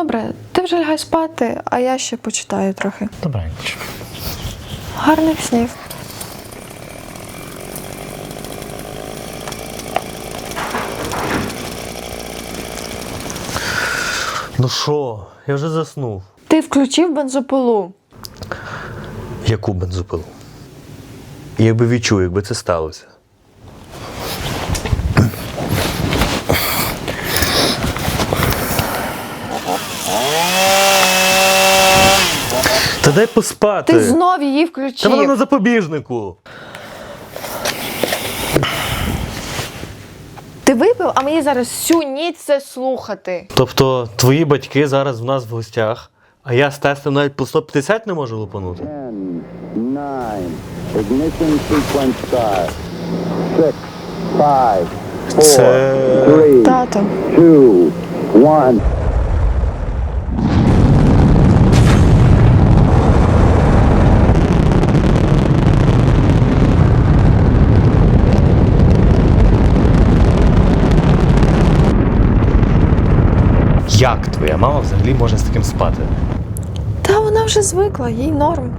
Добре, ти вже лягай спати, а я ще почитаю трохи. Добраніч. Гарних снів. Ну що, я вже заснув. Ти включив бензопилу. Яку бензопилу? Якби відчув, якби це сталося. Та дай поспати. Ти знов її включив. Та вона на запобіжнику. Ти випив, а мені зараз всю ніч це слухати. Тобто твої батьки зараз в нас в гостях, а я з тестом навіть по 150 не можу лупанути. 10, 9, ignition sequence start. 6, 5, 4, Це- 3, Тато. 2, 1. Як твоя мама взагалі може з таким спати? Та вона вже звикла, їй норм.